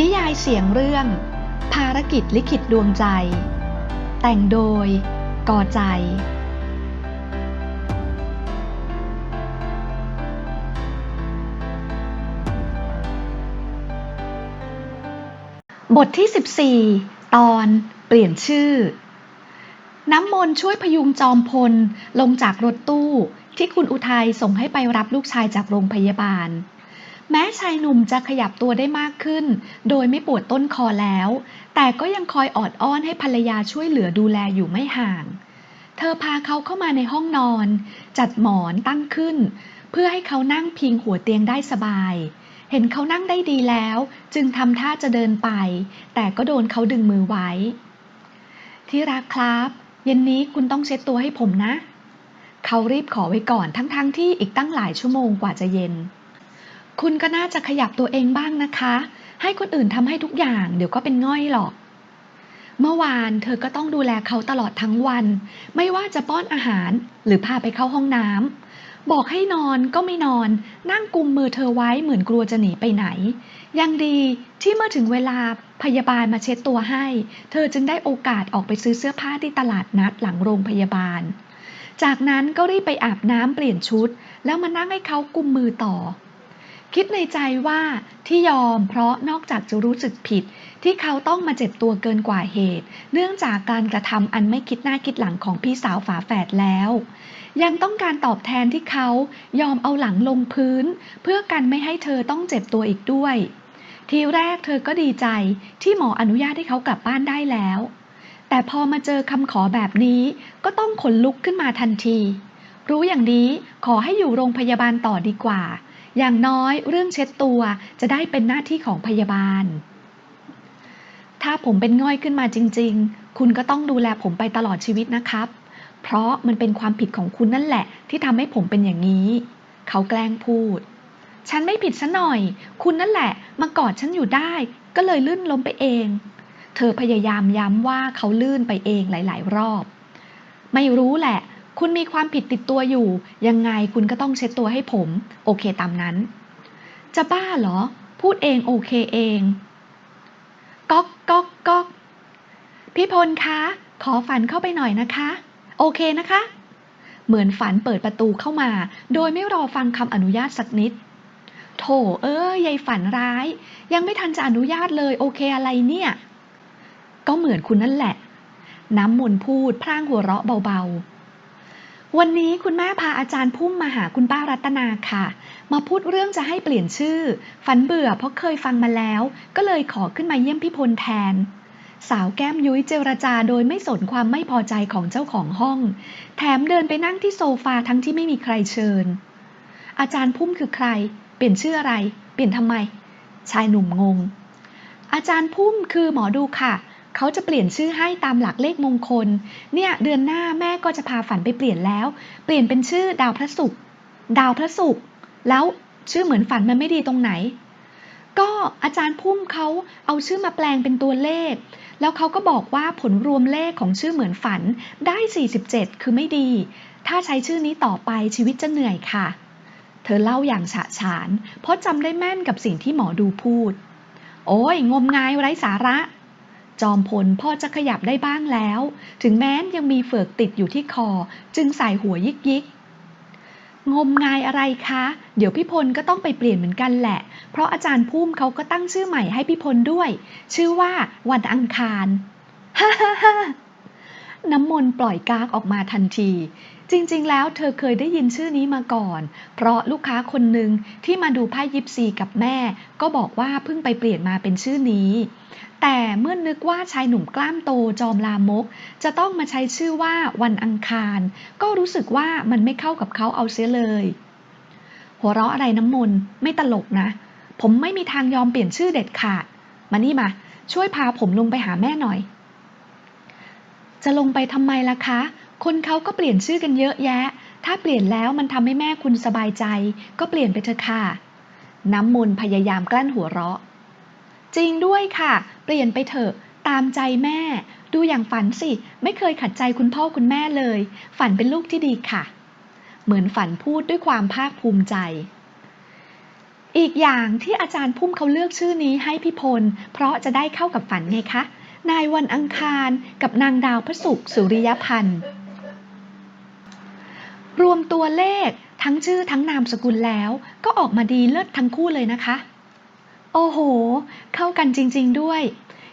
นิยายเสียงเรื่อง ภารกิจลิขิตดวงใจ แต่งโดยกอใจ บทที่ 14 ตอนเปลี่ยนชื่อ น้ำมนช่วยพยุงจอมพลลงจากรถตู้ที่คุณอุทัยส่งให้ไปรับลูกชายจากโรงพยาบาล แม้ชายหนุ่มจะขยับตัวได้มากขึ้น โดยไม่ปวดต้นคอแล้ว แต่ก็ยังคอยออดอ้อนให้ภรรยาช่วยเหลือดูแลอยู่ไม่ห่าง เธอพาเขาเข้ามาในห้องนอน จัดหมอนตั้งขึ้น เพื่อให้เขานั่งพิงหัวเตียงได้สบาย เห็นเขานั่งได้ดีแล้ว จึงทำท่าจะเดินไป แต่ก็โดนเขาดึงมือไว้ ที่รักครับ เย็นนี้คุณต้องเช็ดตัวให้ผมนะ เขารีบขอไว้ก่อนทั้งๆทที่อีกตั้งหลายชั่วโมงกว่าจะเย็น คุณก็น่าจะขยับตัวเองบ้างนะคะ ให้คนอื่นทำให้ทุกอย่าง เดี๋ยวก็เป็นง่อยหรอก เมื่อวานเธอก็ต้องดูแลเขาตลอดทั้งวัน ไม่ว่าจะป้อนอาหารหรือพาไปเข้าห้องน้ำบอกให้นอนก็ไม่นอน นั่งกุมมือเธอไว้เหมือนกลัวจะหนีไปไหน ยังดีที่เมื่อถึงเวลาพยาบาลมาเช็ดตัวให้ เธอจึงได้โอกาสออกไปซื้อเสื้อผ้าที่ตลาดนัดหลังโรงพยาบาล จากนั้นก็รีบไปอาบน้ำเปลี่ยนชุด แล้วมานั่งให้เขากุมมือต่อ คิดในใจว่าที่ยอมเพราะนอกจากจะรู้สึกผิด ที่เขาต้องมาเจ็บตัวเกินกว่าเหตุ เนื่องจากการกระทำอันไม่คิดหน้าคิดหลังของพี่สาวฝาแฝดแล้ว ยังต้องการตอบแทนที่เขายอมเอาหลังลงพื้น เพื่อกันไม่ให้เธอต้องเจ็บตัวอีกด้วย ทีแรกเธอก็ดีใจที่หมออนุญาตให้เขากลับบ้านได้แล้ว แต่พอมาเจอคำขอแบบนี้ก็ต้องขนลุกขึ้นมาทันที รู้อย่างนี้ขอให้อยู่โรงพยาบาลต่อดีกว่า อย่างน้อยเรื่องเช็ดตัวจะได้เป็นหน้าที่ของพยาบาล ถ้าผมเป็นง่อยขึ้นมาจริง ๆ คุณก็ต้องดูแลผมไปตลอดชีวิตนะครับ เพราะมันเป็นความผิดของคุณนั่นแหละ ที่ทำให้ผมเป็นอย่างนี้ เขาแกล้งพูด ฉันไม่ผิดซะหน่อย คุณนั่นแหละ มากอดฉันอยู่ได้ ก็เลยลื่นล้มไปเอง เธอพยายามย้ำว่าเขาลื่นไปเองหลาย ๆ รอบ ไม่รู้แหละ คุณมีความผิดติดตัวอยู่ ยังไงคุณก็ต้องเช็ดตัวให้ผม โอเคตามนั้น จะบ้าเหรอ พูดเองโอเคเอง ก๊อกก๊อกก๊อกพี่พลคะ ขอฝันเข้าไปหน่อยนะคะ โอเคนะคะ เหมือนฝันเปิดประตูเข้ามา โดยไม่รอฟังคำอนุญาตสักนิด โถเอ้ยยายฝันร้าย ยังไม่ทันจะอนุญาตเลยโอเคอะไรเนี่ย ก็เหมือนคุณนั่นแหละ น้ำมนต์พูดพร่างหัวเราะเบาๆ วันนี้คุณแม่พาอาจารย์พุ่มมาหาคุณป้ารัตนาค่ะ มาพูดเรื่องจะให้เปลี่ยนชื่อ ฝันเบื่อเพราะเคยฟังมาแล้ว ก็เลยขอขึ้นมาเยี่ยมพี่พลแทน สาวแก้มยุ้ยเจรจาโดยไม่สนความไม่พอใจของเจ้าของห้อง แถมเดินไปนั่งที่โซฟาทั้งที่ไม่มีใครเชิญ อาจารย์พุ่มคือใคร เปลี่ยนชื่ออะไร เปลี่ยนทำไม ชายหนุ่มงง อาจารย์พุ่มคือหมอดูค่ะ เขาจะเปลี่ยนชื่อให้ตามหลักเลขมงคล เนี่ยเดือนหน้าแม่ก็จะพาฝันไปเปลี่ยนแล้ว เปลี่ยนเป็นชื่อดาวพระศุกร์ดาวพระศุกร์แล้วชื่อเหมือนฝันมันไม่ดีตรงไหน ก็อาจารย์พุ่มเขาเอาชื่อมาแปลงเป็นตัวเลข แล้วเขาก็บอกว่าผลรวมเลขของชื่อเหมือนฝันได้ 47 คือไม่ดี ถ้าใช้ชื่อนี้ต่อไปชีวิตจะเหนื่อยค่ะ เธอเล่าอย่างฉะฉาน เพราะจำได้แม่นกับสิ่งที่หมอดูพูด โอ้ยงมงายไร้สาระ จอมพลพ่อจะขยับได้บ้างแล้ว ถึงแม้นยังมีเฟือกติดอยู่ที่คอ จึงใส่หัวยิกยิกงมงายอะไรคะ เดี๋ยวพี่พลก็ต้องไปเปลี่ยนเหมือนกันแหละ เพราะอาจารย์พุ่มเขาก็ตั้งชื่อใหม่ให้พี่พลด้วย ชื่อว่าวันอังคาร ฮ่าฮ่าฮ่า น้ำมนต์ปล่อยกากออกมาทันที จริงๆ แล้วเธอเคยได้ยินชื่อนี้มาก่อน เพราะลูกค้าคนหนึ่งที่มาดูไพ่ยิปซีกับแม่ ก็บอกว่าเพิ่งไปเปลี่ยนมาเป็นชื่อนี้ แต่เมื่อนนึกว่าชายหนุ่มกล้ามโตจอมลามก จะต้องมาใช้ชื่อว่าวันอังคาร ก็รู้สึกว่ามันไม่เข้ากับเขาเอาเสียเลย หัวเราะอะไรน้ำมนต์ไม่ตลกนะ ผมไม่มีทางยอมเปลี่ยนชื่อเด็ดขาด มานี่มา ช่วยพาผมลงไปหาแม่หน่อย จะลงไปทำไมล่ะคะ คนเขาก็เปลี่ยนชื่อกันเยอะแยะ ถ้าเปลี่ยนแล้วมันทำให้แม่คุณสบายใจ ก็เปลี่ยนไปเถอะค่ะ น้ำมนต์พยายามกลั้นหัวเราะ จริงด้วยค่ะ เปลี่ยนไปเถอะ ตามใจแม่ ดูอย่างฝันสิ ไม่เคยขัดใจคุณพ่อคุณแม่เลย ฝันเป็นลูกที่ดีค่ะ เหมือนฝันพูดด้วยความภาคภูมิใจอีกอย่างที่อาจารย์พุ่มเขาเลือกชื่อนี้ให้พี่พล เพราะจะได้เข้ากับฝันไงคะ นายวันอังคารกับนางดาวพระศุกร์สุริยพันธ์ รวมตัวเลขทั้งชื่อทั้งนามสกุลแล้วก็ออกมาดีเลิศทั้งคู่เลยนะคะ โอ้โห เข้ากันจริง ๆด้วย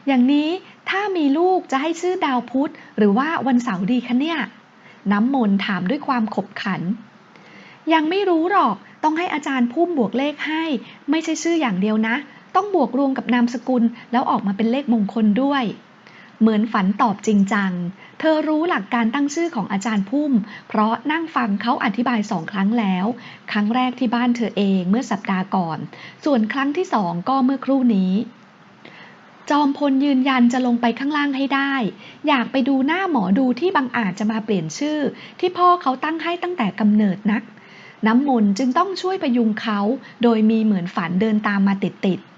อย่างนี้ถ้ามีลูกจะให้ชื่อดาวพุธหรือว่าวันเสาร์ดีคะเนี่ย น้ำมนต์ถามด้วยความขบขัน ยังไม่รู้หรอกต้องให้อาจารย์พุ่มบวกเลขให้ ไม่ใช่ชื่ออย่างเดียวนะ ต้องบวกรวมกับนามสกุลแล้วออกมาเป็นเลขมงคลด้วย เหมือนฝันตอบจริงจัง เธอรู้หลักการตั้งชื่อของอาจารย์พุ่ม เพราะนั่งฟังเขาอธิบายสองครั้งแล้ว ครั้งแรกที่บ้านเธอเองเมื่อสัปดาห์ก่อน ส่วนครั้งที่สองก็เมื่อครู่นี้ จอมพลยืนยันจะลงไปข้างล่างให้ได้ อยากไปดูหน้าหมอดูที่บางอาจจะมาเปลี่ยนชื่อ ที่พ่อเขาตั้งให้ตั้งแต่กำเนิดนักน้ำมนต์จึงต้องช่วยประยุงเขา โดยมีเหมือนฝันเดินตามมาติดๆ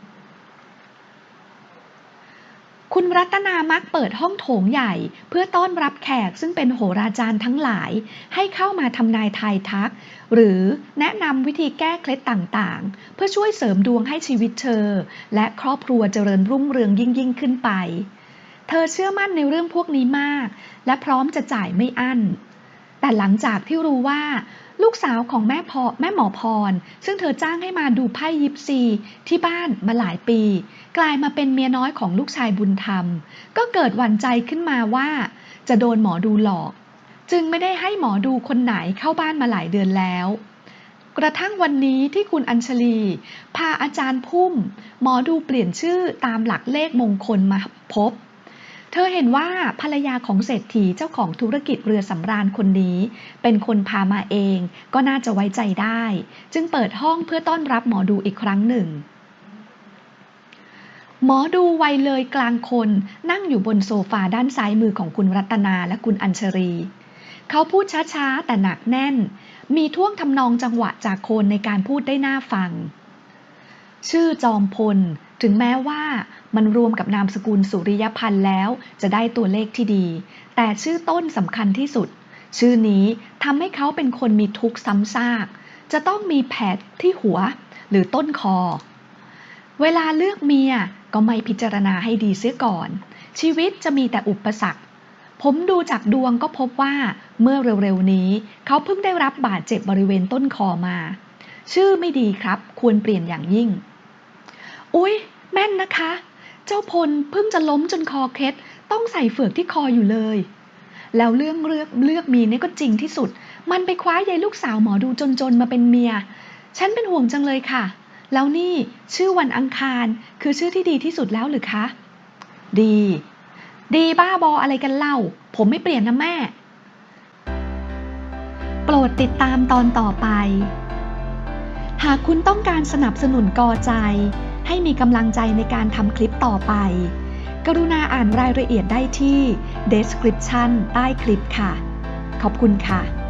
คุณรัตนามักเปิดห้องโถงใหญ่ เพื่อต้อนรับแขกซึ่งเป็นโหราจารย์ทั้งหลาย ให้เข้ามาทำนายทายทัก หรือแนะนำวิธีแก้เคล็ดต่างๆ เพื่อช่วยเสริมดวงให้ชีวิตเธอ และครอบครัวเจริญรุ่งเรืองยิ่งยิ่งๆขึ้นไป เธอเชื่อมั่นในเรื่องพวกนี้มาก และพร้อมจะจ่ายไม่อั้น แต่หลังจากที่รู้ว่า ลูกสาวของแม่พอแม่หมอพร ซึ่งเธอจ้างให้มาดูไพ่ยิปซีที่บ้านมาหลายปี กลายมาเป็นเมียน้อยของลูกชายบุญธรรม ก็เกิดหวั่นใจขึ้นมาว่า จะโดนหมอดูหลอก จึงไม่ได้ให้หมอดูคนไหนเข้าบ้านมาหลายเดือนแล้วกระทั่งวันนี้ที่คุณอัญชลี พาอาจารย์พุ่ม หมอดูเปลี่ยนชื่อตามหลักเลขมงคลมาพบ เธอเห็นว่าภรรยาของเศรษฐีเจ้าของธุรกิจเรือสำราญคนนี้ เป็นคนพามาเองก็น่าจะไว้ใจได้ จึงเปิดห้องเพื่อต้อนรับหมอดูอีกครั้งหนึ่ง หมอดูวัยเลยกลางคนนั่งอยู่บนโซฟาด้านซ้ายมือของคุณรัตนาและคุณอัญชรี เขาพูดช้าๆ แต่หนักแน่น มีท่วงทำนองจังหวะจากโคนในการพูดได้น่าฟัง ชื่อจอมพล ถึงแม้ว่ามันรวมกับนามสกุลสุริยพันธ์แล้ว จะได้ตัวเลขที่ดี แต่ชื่อต้นสำคัญที่สุด ชื่อนี้ทำให้เขาเป็นคนมีทุกข์ซ้ำซาก จะต้องมีแผลที่หัวหรือต้นคอ เวลาเลือกเมียก็ไม่พิจารณาให้ดีเสียก่อน ชีวิตจะมีแต่อุปสรรค ผมดูจากดวงก็พบว่าเมื่อเร็วๆนี้ เขาเพิ่งได้รับบาดเจ็บบริเวณต้นคอมา ชื่อไม่ดีครับ ควรเปลี่ยนอย่างยิ่ง อุ๊ย แม่นนะคะ เจ้าพลเพิ่งจะล้มจนคอเคล็ดต้องใส่เฟือกที่คออยู่เลย แล้วเรื่องเลือกเลือกมีนี่ก็จริงที่สุด มันไปคว้ายายลูกสาวหมอดูจนๆมาเป็นเมีย ฉันเป็นห่วงจังเลยค่ะ แล้วนี่ชื่อวันอังคารคือชื่อที่ดีที่สุดแล้วหรือคะ ดี ดีบ้าบออะไรกันเล่า ผมไม่เปลี่ยนนะแม่ โปรดติดตามตอนต่อไป หากคุณต้องการสนับสนุนกอใจ ให้มีกำลังใจในการทำคลิปต่อไป กรุณาอ่านรายละเอียดได้ที่ description ใต้คลิปค่ะ ขอบคุณค่ะ